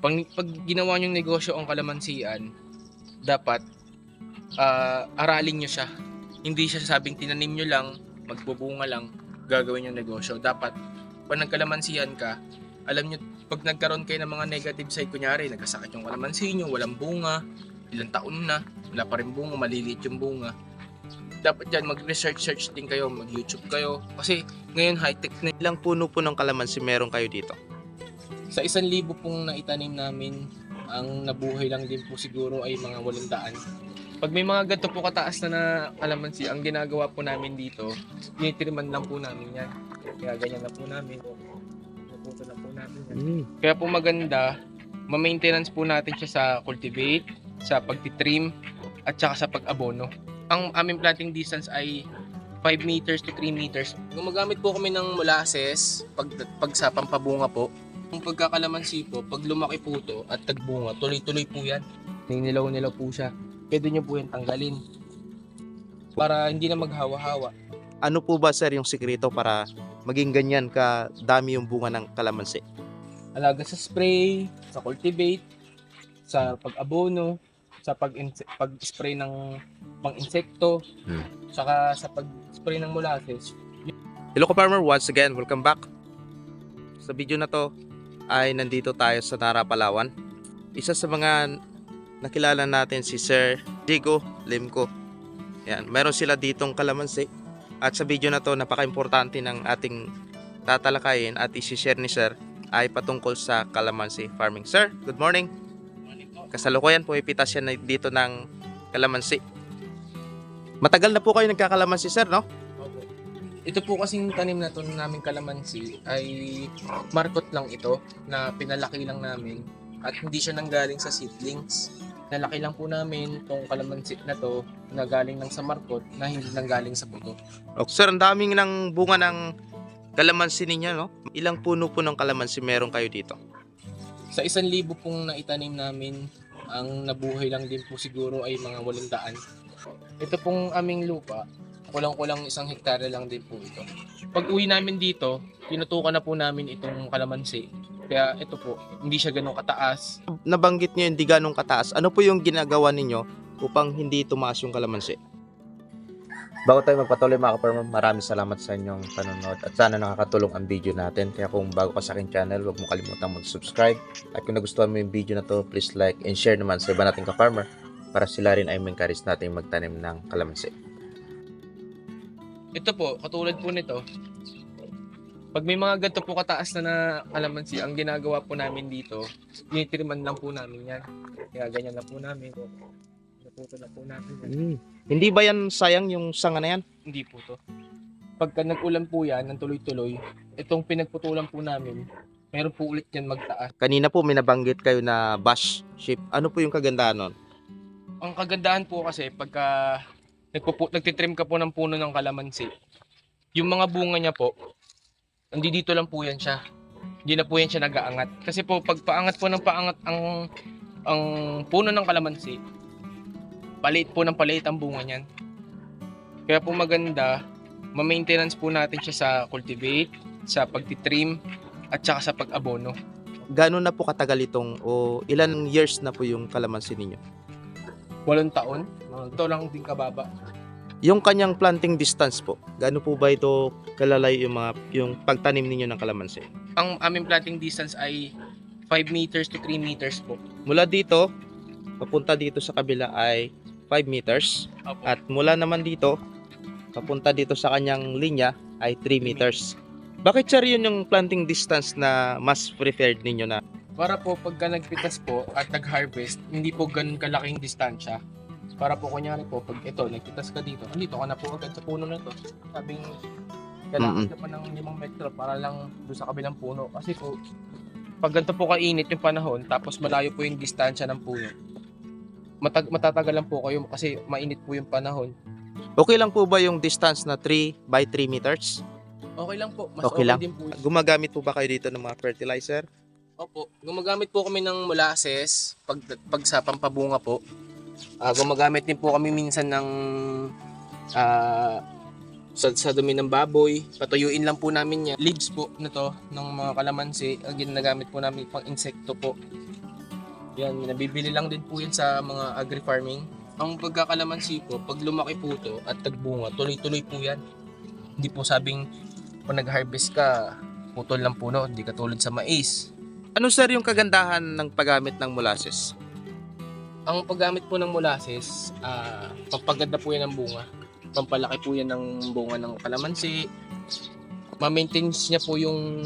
Pag, pag ginawa niyong negosyo ang kalamansian, dapat ah, aralin niyo siya. Hindi siya sabing tinanim niyo lang, magbubunga lang, gagawin yung negosyo. Dapat, pag nagkalamansian ka, alam niyo, pag nagkaroon kayo ng mga negative side, kunyari, nagkasakit yung kalamansi niyo, walang bunga, ilang taon na, wala pa rin bunga, maliliit yung bunga. Dapat dyan, mag-research-search din kayo, mag-YouTube kayo. Kasi ngayon high-tech na Ilang puno po ng kalamansi meron kayo dito? Sa isang libo pong naitanim namin, ang nabuhay lang din po siguro ay mga walong daan. Pag may mga ganito po kataas na na kalamansi, ang ginagawa po namin dito, tinitiriman lang po namin yan. Kaya ganyan na po namin. Naputo na po namin yan. Mm. Kaya po maganda, ma-maintenance po natin siya sa cultivate, sa pagtitrim, at saka sa pag-abono. Ang aming planting distance ay 5 meters to 3 meters. Gumagamit po kami ng molasses pag, pag sa pampabunga po. Yung pagkakalamansi po, pag lumaki po to at tagbunga, tuloy-tuloy po yan. Ninilaw-nilaw po siya. Pwede nyo po yan tanggalin. Para hindi na maghawa-hawa. Ano po ba sir yung sikreto para maging ganyan ka dami yung bunga ng kalamansi? alaga sa spray, sa cultivate, sa pag-abono, sa pag pag-spray ng pang-insekto, Hmm. saka sa pag-spray ng molasses. Hello ka farmer, once again, welcome back. Sa video na to ay nandito tayo sa Nara, Palawan. Isa sa mga nakilala natin si Sir Diego Limco. Yan, meron sila ditong kalamansi. At sa video na to, napaka-importante ng ating tatalakayin at isi-share ni Sir ay patungkol sa kalamansi farming. Sir, good morning. Kasalukuyan po ipitas yan dito ng kalamansi. Matagal na po kayo nagkakalamansi, Sir, no? Ito po kasing tanim na to namin kalamansi ay markot lang ito na pinalaki lang namin at hindi siya nanggaling sa seedlings. Nalaki lang po namin tong kalamansi na to na galing lang sa markot na hindi nanggaling sa buto. Oh, sir, ang daming ng bunga ng kalamansi ninyo, no? Ilang puno po ng kalamansi meron kayo dito? Sa isang libo pong naitanim namin, ang nabuhay lang din po siguro ay mga walong daan. Ito pong aming lupa, kulang-kulang isang hektare lang din po ito. Pag uwi namin dito, tinutukan na po namin itong kalamansi. Kaya ito po, hindi siya ganun kataas. Nabanggit nyo hindi ganong kataas. Ano po yung ginagawa ninyo upang hindi tumaas yung kalamansi? Bago tayo magpatuloy mga kaparmer, maraming salamat sa inyong panonood at sana nakakatulong ang video natin. Kaya kung bago ka sa aking channel, huwag mo kalimutang mag-subscribe. At kung nagustuhan mo yung video na to, please like and share naman sa iba nating ka-farmer para sila rin ay ma-encourage natin magtanim ng kalamansi. Ito po, katulad po nito, pag may mga ganito po kataas na na kalamansi, ang ginagawa po namin dito, tinitiriman lang po namin yan. Kaya ganyan na po namin. Naputo na po namin yan. Hindi ba yan sayang yung sanga na yan? Hindi po to. Pagka nag-ulan po yan, ng tuloy-tuloy, itong pinagputulan po namin, meron po ulit yan magtaas. Kanina po may nabanggit kayo na bash shape. Ano po yung kagandahan nun? Ang kagandahan po kasi, pagka nagpupu- nagtitrim ka po ng puno ng kalamansi, yung mga bunga niya po, hindi dito lang po yan siya. Hindi na po yan siya nag-aangat. Kasi po, pag paangat po ng paangat ang ang puno ng kalamansi, paliit po ng paliit ang bunga niyan. Kaya po maganda, ma-maintenance po natin siya sa cultivate, sa pagtitrim, at saka sa pag-abono. Gano'n na po katagal itong o ilan years na po yung kalamansi ninyo? Walong taon, ito lang din kababa. Yung kanyang planting distance po, gaano po ba ito kalalayo yung mga yung pagtanim ninyo ng kalamansi? Ang aming planting distance ay 5 meters to 3 meters po. Mula dito, papunta dito sa kabila ay 5 meters Opo. at mula naman dito, papunta dito sa kanyang linya ay 3 meters. Bakit sir yun yung planting distance na mas preferred ninyo na? Para po pagka nagpitas po at nag-harvest, hindi po ganun kalaking distansya. Para po kunyari po, pag ito, nagpitas ka dito, andito ka na po agad sa puno na to. Sabing, kailangan ka pa ng 5 metro para lang doon sa kabilang puno. Kasi po, pag ganito po kainit yung panahon, tapos malayo po yung distansya ng puno, matag matatagalan po kayo kasi mainit po yung panahon. Okay lang po ba yung distance na 3 by 3 meters? Okay lang po, mas Okay okay, lang. din po. Gumagamit po ba kayo dito ng mga fertilizer? Opo, gumagamit po kami ng molasses pag, pag sa pampabunga po. Ah, gumagamit din po kami minsan ng ah, sa, sa dumi ng baboy. Patuyuin lang po namin yan. Leaves po na to ng mga kalamansi. Ang ginagamit po namin pang insekto po. Yan, nabibili lang din po yan sa mga agri-farming. Ang pagkakalamansi po, pag lumaki po to at tagbunga, tuloy-tuloy po yan. Hindi po sabing kung nag-harvest ka, putol lang puno, hindi katulad sa mais. Ano sir yung kagandahan ng paggamit ng molasses? Ang paggamit po ng molasses, ah pampaganda po yan ng bunga. Pampalaki po yan ng bunga ng kalamansi. Ma-maintain niya po yung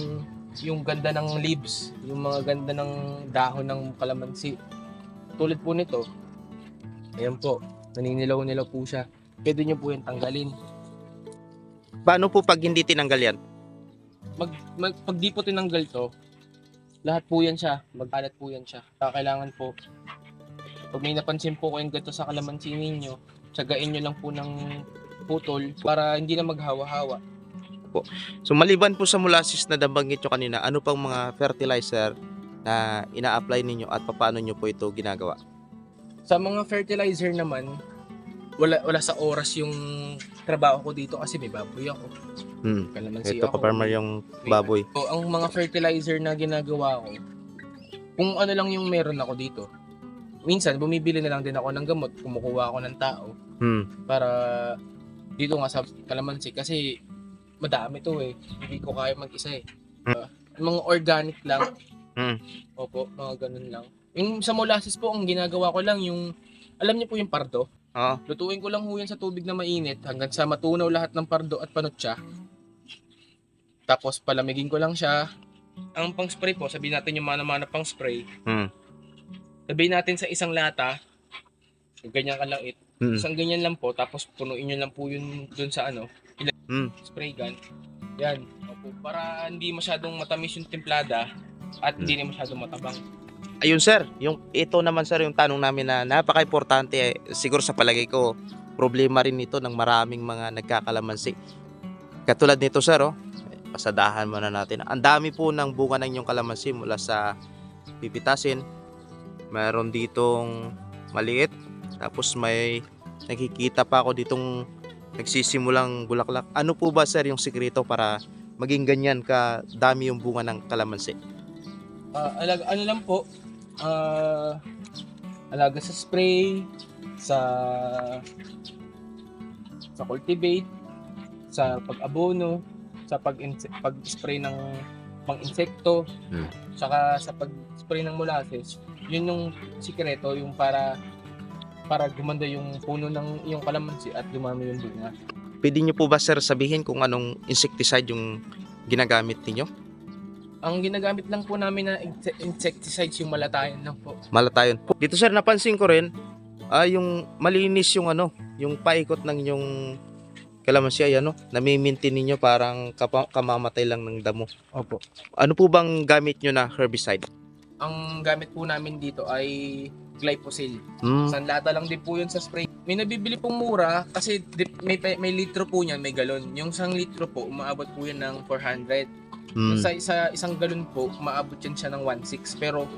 yung ganda ng leaves, yung mga ganda ng dahon ng kalamansi. Tulad po nito, ayan po, naninilaw-nilaw po siya. Pwede niyo po yan tanggalin. Paano po pag hindi tinanggal yan? Mag, mag, pag di po tinanggal to, lahat po yan siya, magkalat po yan siya. Kaya kailangan po, pag may napansin po kayong ganito sa kalamansi ninyo, tsagain nyo lang po ng putol para hindi na maghawa-hawa. So maliban po sa molasses na nabanggit nyo kanina, ano pang mga fertilizer na ina-apply ninyo at paano nyo po ito ginagawa? Sa mga fertilizer naman, wala wala sa oras yung trabaho ko dito kasi may baboy ako. Hmm. Kalamansi Ito ako. farmer yung baboy. So, ang mga fertilizer na ginagawa ko, kung ano lang yung meron ako dito, minsan bumibili na lang din ako ng gamot, kumukuha ako ng tao Hmm. para dito nga sa kalamansi kasi madami to eh. Hindi ko kaya mag-isa eh. Uh, mga organic lang. Hmm. Opo, mga ganun lang. Yung sa molasses po, ang ginagawa ko lang yung, alam niyo po yung pardo? Oo. Lutuin ko lang ho yan sa tubig na mainit hanggang sa matunaw lahat ng pardo at panutsa. Tapos palamigin ko lang siya. Ang pang spray po, sabihin natin yung mana-mana pang spray. Hmm. Sabihin natin sa isang lata, ganyan kalait. Hmm. Isang ganyan lang po, tapos punuin nyo lang po yun dun sa ano, Hmm. spray gun. Yan. Opo, para hindi masyadong matamis yung templada at hindi na masyadong matabang. Ayun sir, yung ito naman sir yung tanong namin na napaka-importante eh, siguro sa palagay ko problema rin ito ng maraming mga nagkakalamansi. Katulad nito sir oh, pasadahan muna natin. Ang dami po ng bunga ng inyong kalamansi mula sa pipitasin. Meron ditong maliit. Tapos may nakikita pa ako ditong nagsisimulang bulaklak. Ano po ba sir yung sikreto para maging ganyan ka dami yung bunga ng kalamansi? Alaga, ano lang po, ah, alaga sa spray, sa sa cultivate, sa pag-abono, sa pag pag-spray ng pang-insekto, Hmm. saka sa pag-spray ng molasses. Yun yung sikreto, yung para para gumanda yung puno ng yung kalamansi at dumami yung bunga. Pwede nyo po ba sir sabihin kung anong insecticide yung ginagamit ninyo? Ang ginagamit lang po namin na inse- insecticides yung malatayan lang po. Malatayon. Dito sir napansin ko rin ah, yung malinis yung ano, yung paikot ng inyong kalamansi ay ano, nami-maintain ninyo parang kamamatay lang ng damo. Opo. Ano po bang gamit nyo na herbicide? Ang gamit po namin dito ay glyphosate. Hmm. Sanlata lang din po yun sa spray. May nabibili pong mura kasi may, may litro po niyan, may galon. Yung isang litro po, umaabot po yan ng 400. Hmm. sa isa, isang galon po, umaabot yan siya ng 1.6. Pero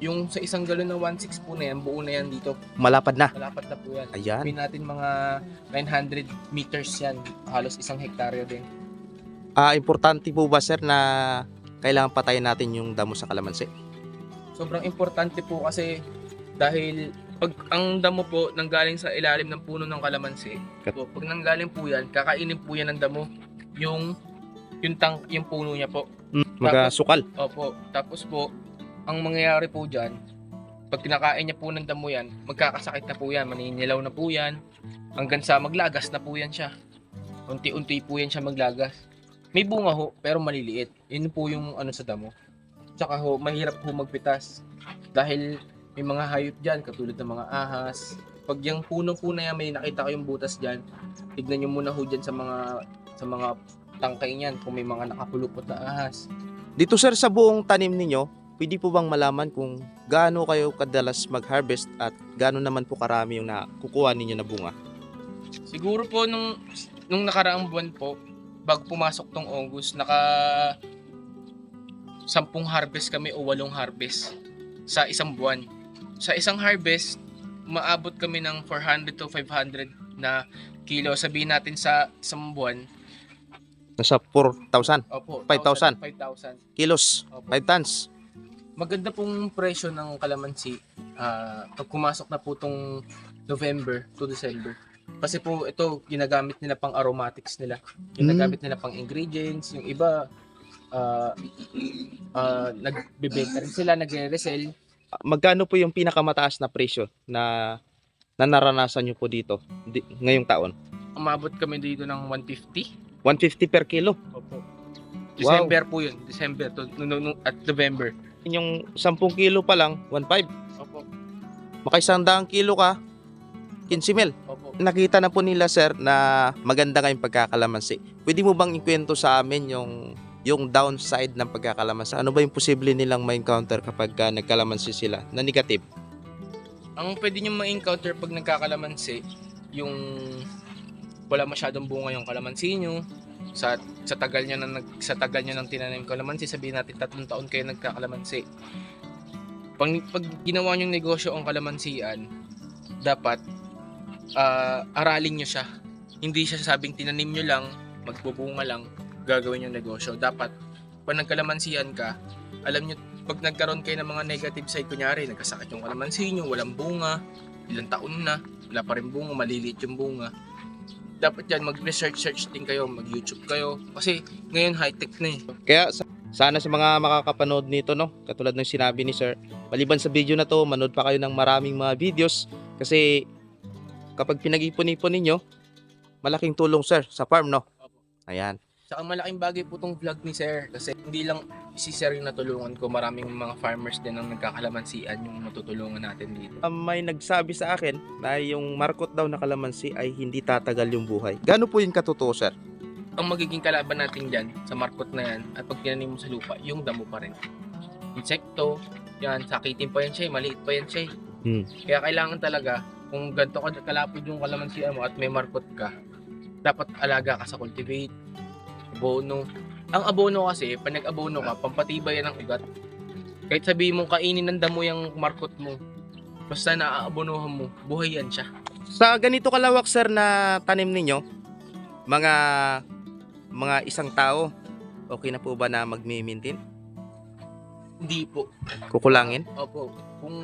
yung sa isang galon ng 1.6 po na yan, buo na yan dito. Malapad na. Malapat na po yan. Ayan. Sabihin natin mga 900 meters yan. Halos isang hektarya din. Ah, importante po ba sir na kailangan patayin natin yung damo sa kalamansi? Sobrang importante po kasi dahil pag ang damo po nanggaling sa ilalim ng puno ng kalamansi, Kat- so, pag nanggaling po yan, kakainin po yan ng damo yung yung tang yung puno niya po. Magasukal. Opo. Tapos po, ang mangyayari po diyan, pag kinakain niya po ng damo yan, magkakasakit na po yan, maninilaw na po yan, hanggang sa maglagas na po yan siya. Unti-unti po yan siya maglagas. May bunga ho, pero maliliit. Yun po yung ano sa damo. Tsaka ho, mahirap ho magpitas. Dahil may mga hayop dyan, katulad ng mga ahas. Pag yung puno po na yan, may nakita kayong butas dyan, tignan nyo muna ho dyan sa mga sa mga tangkay niyan kung may mga nakapulupot na ahas. Dito sir sa buong tanim ninyo, pwede po bang malaman kung gaano kayo kadalas mag-harvest at gaano naman po karami yung nakukuha ninyo na bunga? Siguro po nung nung nakaraang buwan po, bago pumasok tong August, naka sampung harvest kami o walong harvest sa isang buwan. Sa isang harvest, maabot kami ng 400 to 500 na kilo. Sabihin natin sa isang buwan, Nasa 4,000 opo, 5,000. 5,000. kilos, Opo. 5 tons. Maganda pong presyo ng kalamansi ah, pag pumasok na po tong November to December. Kasi po ito ginagamit nila pang aromatics nila. Ginagamit nila pang ingredients, yung iba ah ah, nagbebenta rin sila, nagre-resell. Magkano po yung pinakamataas na presyo na na naranasan nyo po dito di, ngayong taon? Umabot kami dito ng 150. 150 per kilo. Opo. December po yun. December to, no, no, no, at November. Yung 10 kilo pa lang, 1.5. Opo. Makaisang daang kilo ka, 15 mil. Opo. Nakita na po nila sir na maganda kayong pagkakalamansi. Pwede mo bang ikwento sa amin yung yung downside ng pagkakalamansi? Ano ba yung posible nilang ma-encounter kapag ka nagkalamansi sila na negative? Ang pwede nyo ma-encounter pag nagkakalamansi, yung wala masyadong bunga yung kalamansi nyo, sa sa tagal niya nang sa tagal niya nang tinanim kalamansi, sabihin natin tatlong taon kayo nagkakalamansi. Pag, pag ginawa niyong negosyo ang kalamansian, dapat ah, aralin niyo siya. Hindi siya sabing tinanim niyo lang, magbubunga lang, gagawin yung negosyo. Dapat pag nagkalamansian ka, alam niyo pag nagkaroon kayo ng mga negative side, kunyari, nagkasakit yung kalamansi nyo, walang bunga, ilang taon na, wala pa rin bunga, maliliit yung bunga. Dapat yan, mag-research-search din kayo, mag-YouTube kayo. Kasi ngayon high-tech na eh. Kaya sa- sana sa mga makakapanood nito no, katulad ng sinabi ni sir, maliban sa video na to, manood pa kayo ng maraming mga videos kasi kapag pinag-ipon-ipon ninyo, malaking tulong sir sa farm no. Ayan. Saka malaking bagay po tong vlog ni Sir. Kasi hindi lang si Sir yung natulungan ko, maraming mga farmers din ang nagkakalamansian yung matutulungan natin dito. Um, may nagsabi sa akin na yung markot daw na kalamansi ay hindi tatagal yung buhay. Gano po yung katotoo sir? Ang magiging kalaban natin dyan, sa markot na yan, at pag tinanim mo sa lupa, yung damo pa rin. Insekto, yan, sakitin pa yan siya, maliit pa yan siya. Hmm. Kaya kailangan talaga, kung ganito ka kalapod yung kalamansian mo at may markot ka, dapat alaga ka sa cultivate, abono. Ang abono kasi, pag nag-abono ka, pampatibay yan ng ugat. Kahit sabihin mong kainin ng damo yung markot mo, basta naaabonohan mo, buhay yan siya. Sa ganito kalawak sir na tanim ninyo, mga mga isang tao, okay na po ba na magmi-maintain? Hindi po. Kukulangin? Opo. Kung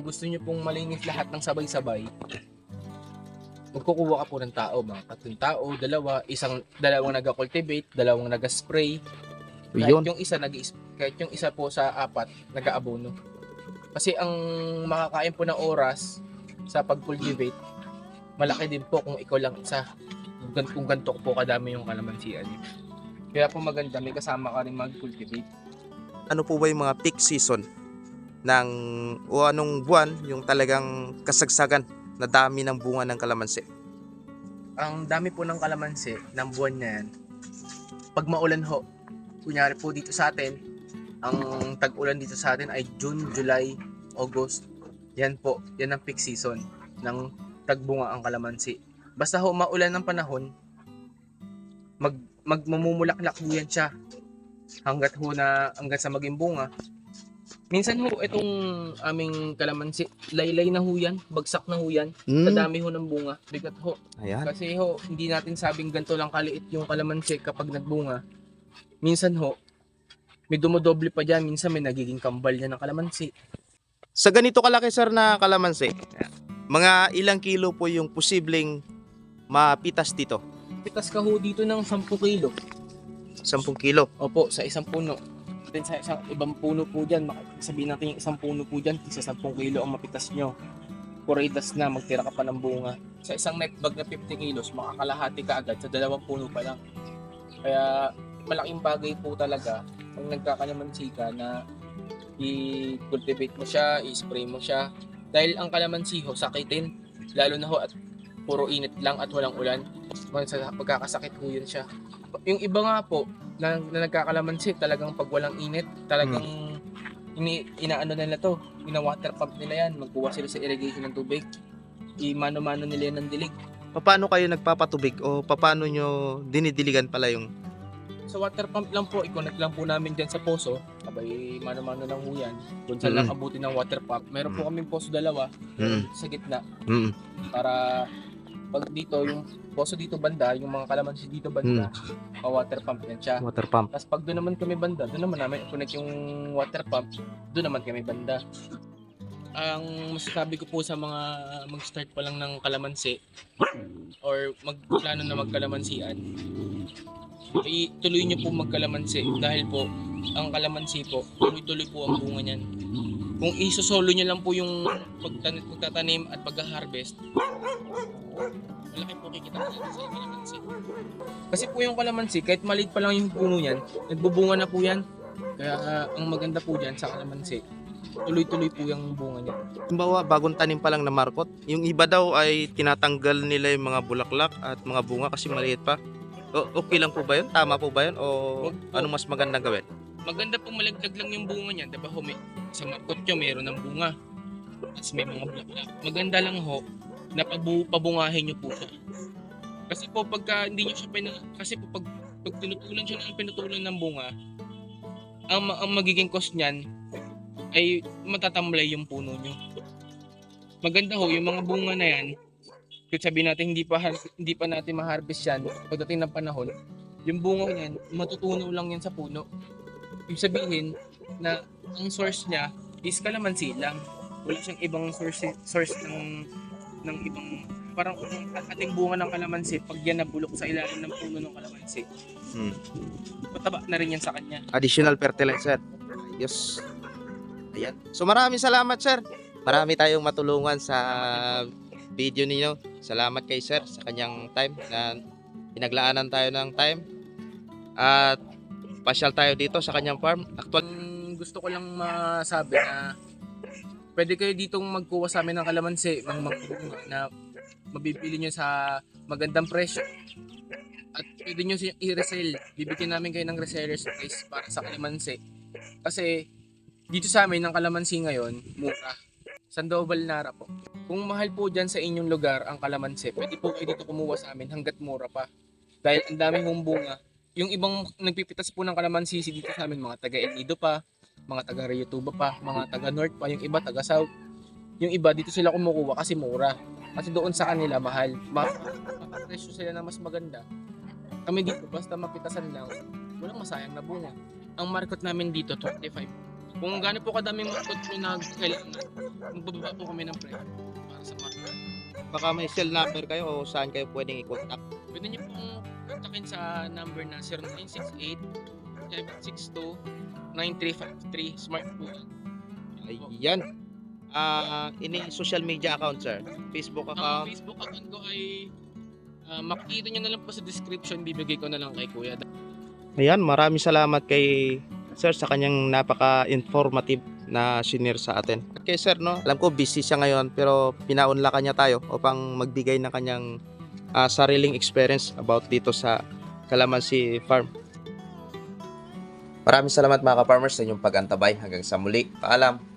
gusto niyo pong malinis lahat ng sabay-sabay, magkukuha ka po ng tao, mga tatlong tao, dalawa, isang dalawang naga-cultivate, dalawang naga-spray. Kahit Yun. yung isa nag kahit yung isa po sa apat nag-aabono. Kasi ang makakain po ng oras sa pag-cultivate, malaki din po kung ikaw lang isa. Kung, kung ganito po kadami yung kalamansian niyo. Kaya po maganda, may kasama ka rin mag-cultivate. Ano po ba yung mga peak season ng o anong buwan yung talagang kasagsagan na dami ng bunga ng kalamansi? ang dami po ng kalamansi ng buwan na yan. Pag maulan ho, kunyari po dito sa atin, ang tag-ulan dito sa atin ay June, July, August. Yan po, yan ang peak season ng tagbunga ang kalamansi. Basta ho maulan ng panahon, mag magmumulaklak ho yan siya hanggat ho na hanggat sa maging bunga. Minsan ho itong aming kalamansi, laylay na ho yan, bagsak na ho yan, sa Hmm, dami ho ng bunga. Bigat ho. ayan. Kasi ho, hindi natin sabing ganito lang kaliit yung kalamansi kapag nagbunga. Minsan ho, may dumodoble pa dyan. Minsan may nagiging kambal niya ng kalamansi. Sa ganito kalaki sir na kalamansi, mga ilang kilo po yung posibleng mapitas dito? Pitas ka ho dito ng 10 kilo. 10 kilo. Opo, sa isang puno. Then sa isang ibang puno po dyan, sabihin natin yung isang puno po dyan, sa 10 kilo ang mapitas nyo. Puridas na, magtira ka pa ng bunga. Sa isang net bag na 50 kilos, makakalahati ka agad sa dalawang puno pa lang. Kaya malaking bagay po talaga kung nagkakalamansi ka na i-cultivate mo siya, i-spray mo siya. Dahil ang kalamansi ho, sakitin. Lalo na ho at puro init lang at walang ulan. Sa pagkakasakit ho yun siya. Yung iba nga po, na, na nagkakalamansi, talagang pag walang init, talagang ini, inaano nila to, ina-water pump nila yan, magkuha sila sa irrigation ng tubig. I-mano-mano nila yan ng dilig. Paano kayo nagpapatubig o paano nyo dinidiligan pala yung Sa water pump lang po, i-connect lang po namin dyan sa poso. Sabay mano-mano lang ho yan. Kung saan Mm. lang abutin ng water pump. Meron po kaming poso dalawa Mm. sa gitna Mm. para pag dito, yung poso dito banda, yung mga kalamansi dito banda, hmm. water pump yan siya. Water pump. Tapos pag doon naman kami banda, doon naman namin connect yung water pump, doon naman kami banda. Ang masasabi ko po sa mga mag-start pa lang ng kalamansi or magplano na magkalamansian, ay tuloy niyo po magkalamansi dahil po ang kalamansi po, tuloy-tuloy po ang bunga niyan. Kung isosolo niyo lang po yung pagtanim, pagtatanim at pag-harvest, malaki po kikita natin sa kalamansi. Kasi po yung kalamansi, kahit maliit pa lang yung puno niyan, nagbubunga na po yan. Kaya ah, ang maganda po diyan sa kalamansi, tuloy-tuloy po yung bunga niya. Halimbawa, bagong tanim pa lang na markot. Yung iba daw ay tinatanggal nila yung mga bulaklak at mga bunga kasi maliit pa. O, okay lang po ba yun? Tama po ba yun? O anong mas magandang gawin? Maganda po malaglag lang yung bunga niya, 'di ba? Ho, may, sa markot nyo meron ng bunga. Tapos may mga bulaklak. Maganda lang ho na pabu, pabungahin niyo po siya. Kasi po pagka hindi niyo siya pina, kasi po pag, pag tinutulan siya ng pinutulan ng bunga, ang, ang magiging cost niyan ay matatamlay yung puno niyo. Maganda ho yung mga bunga na yan. Kung sabihin natin hindi pa hindi pa natin ma-harvest yan pagdating ng panahon, yung bunga niyan matutunaw lang yan sa puno. Ibig sabihin na ang source niya is kalamansi lang. Wala siyang ibang source source ng ng ibang parang ating bunga ng kalamansi pag yan nabulok sa ilalim ng puno ng kalamansi. Hmm. Mataba na rin yan sa kanya. Additional fertilizer. Yes. Ayan. So maraming salamat sir. Marami tayong matulungan sa video ninyo. Salamat kay sir sa kanyang time na pinaglaanan tayo ng time. At pasyal tayo dito sa kanyang farm. Actual gusto ko lang masabi na pwede kayo ditong magkuha sa amin ng kalamansi, ng bunga na mabibili nyo sa magandang presyo. At pwede nyo i-resell. Bibigyan namin kayo ng reseller's price para sa kalamansi. Kasi dito sa amin ng kalamansi ngayon, mura. Sandoval Nara po. Kung mahal po dyan sa inyong lugar ang kalamansi, pwede po kayo dito kumuha sa amin hanggat mura pa. Dahil ang dami mong bunga. Yung ibang nagpipitas po ng kalamansi dito sa amin, mga taga El Nido pa, mga taga Rio Tuba pa, mga taga North pa, yung iba taga South. Yung iba dito sila kumukuha kasi mura. Kasi doon sa kanila mahal. Ma presyo sila na mas maganda. Kami dito basta mapitasan lang, walang masayang na bunga. Ang market namin dito 25. Kung gaano po kadaming market po na kailangan, magbababa po kami ng presyo para sa market. baka may cell number kayo o saan kayo pwedeng i-contact. Pwede niyo pong kontakin sa number na 0968 762 9353 smart po. yan. Ayan. Ah, ini social media account sir. Facebook Ang account. Facebook account ko ay ah, makikita nyo na lang po sa description, bibigay ko na lang kay Kuya. Ayan, maraming salamat kay Sir sa kanyang napaka-informative na senior sa atin. Kay Sir, no, alam ko busy siya ngayon pero pinaunlakan niya tayo upang magbigay ng kanyang ah, sariling experience about dito sa Calamansi Farm. Maraming salamat mga ka-farmers sa inyong pag-antabay. Hanggang sa muli. Paalam.